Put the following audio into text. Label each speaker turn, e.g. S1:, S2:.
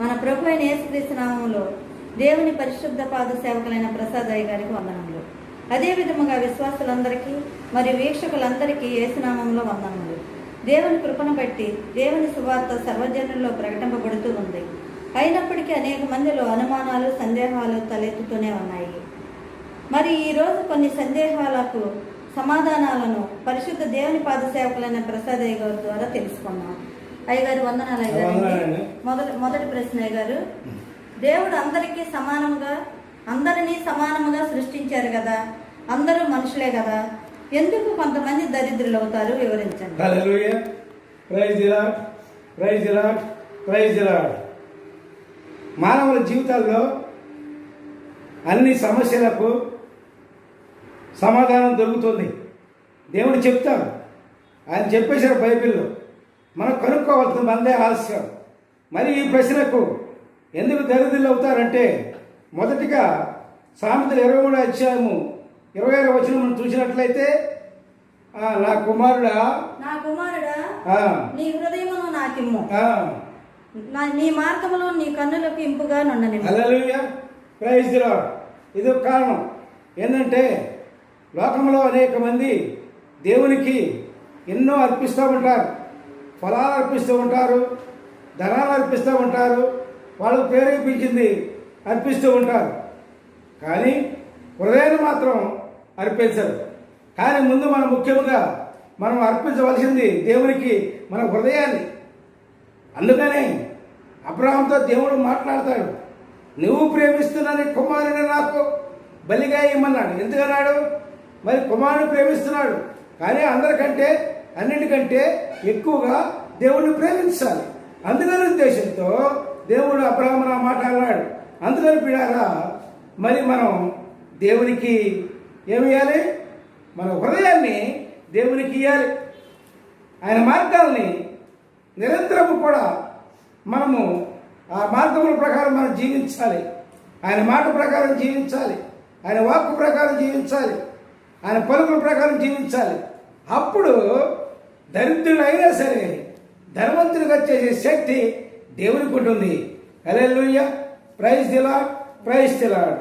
S1: మన ప్రభు అయిన యేసుక్రీస్తు దేవుని పరిశుద్ధ పాద సేవకులైన ప్రసాద్ అయ్య గారికి వందనములు. అదే విధముగా విశ్వాసులందరికీ మరియు వీక్షకులందరికీ యేసునామంలో వందనములు. దేవుని కృపను బట్టి దేవుని సువార్త సర్వజనుల్లో ప్రకటింపబడుతూ ఉంది. అయినప్పటికీ అనేక మందిలో అనుమానాలు సందేహాలు తలెత్తుతూనే ఉన్నాయి. మరి ఈ రోజు కొన్ని సందేహాలకు సమాధానాలను పరిశుద్ధ దేవుని పాద సేవకులైన ప్రసాద్ అయ్య గారి ద్వారా తెలుసుకున్నాం అయ్యగారు వందనాలు అయ్యగారు. మొదటి మొదటి ప్రశ్న గారు. దేవుడు అందరికీ సమానంగా అందరినీ సమానముగా సృష్టించారు కదా. అందరూ మనుషులే కదా. ఎందుకు కొంతమంది దరిద్రులు అవుతారు వివరించండి
S2: మానవుల జీవితాల్లో అన్ని సమస్యలకు సమాధానం దొరుకుతుంది. దేవుడు చెప్తాడు. ఆయన చెప్పేశారు బైబిల్లో. మనం కనుక్కోవాల్సిన మందే ఆలస్యం. మరి ఈ ప్రశ్నకు ఎందుకు దరిద్రులు అవుతారంటే మొదటిగా సామెతలు ఇరవై మూడు అధ్యాయము ఇరవై ఆరు వచ్చిన మనం చూసినట్లయితే నా కుమారుడా
S1: నా కుమారుడా నీ హృదయమును నాకిమ్ము. నా నీ మార్గములు నీ కన్నులకు ఇంపుగా నుండని
S2: హల్లెలూయా. ప్రైజ్ ఇది ఒక కారణం. ఏంటంటే లోకంలో అనేక మంది దేవునికి ఎన్నో అర్పిస్తూ ఉంటారు. ఫలాలు అర్పిస్తూ ఉంటారు. ధనాలు అర్పిస్తూ ఉంటారు. వాళ్ళు ప్రేరేపించింది అర్పిస్తూ ఉంటారు. కానీ హృదయాన్ని మాత్రం అర్పించరు. కానీ ముందు మనం ముఖ్యంగా మనం అర్పించవలసింది దేవునికి మన హృదయాన్ని. అందుకనే అబ్రహంతో దేవుడు మాట్లాడతాడు నువ్వు ప్రేమిస్తున్నాని కుమారుని నాకు బలిగా ఇమ్మన్నాడు. ఎందుకన్నాడు? మరి కుమారుడు ప్రేమిస్తున్నాడు. కానీ అందరికంటే అన్నిటికంటే ఎక్కువగా దేవుడిని ప్రేమించాలి. అందుకని ఉద్దేశంతో దేవుడు అబ్రహ్మణ మాట అన్నాడు. అందుకని పిడారా మరి మనం దేవునికి ఏమి ఇవ్వాలి మన హృదయాన్ని దేవునికి ఇవ్వాలి ఆయన మార్గాల్ని నిరంతరము కూడా మనము ఆ మార్గముల ప్రకారం మనం జీవించాలి. ఆయన మాట ప్రకారం జీవించాలి. ఆయన వాక్కు ప్రకారం జీవించాలి. ఆయన పలుకుల ప్రకారం జీవించాలి. అప్పుడు దరిద్రుడైనా సరే ధనవంతుడిగా చేసే శక్తి దేవునికి ఉంటుంది హల్లెలూయా ప్రైజ్ దిలాడ్ ప్రైజ్ దిలాడు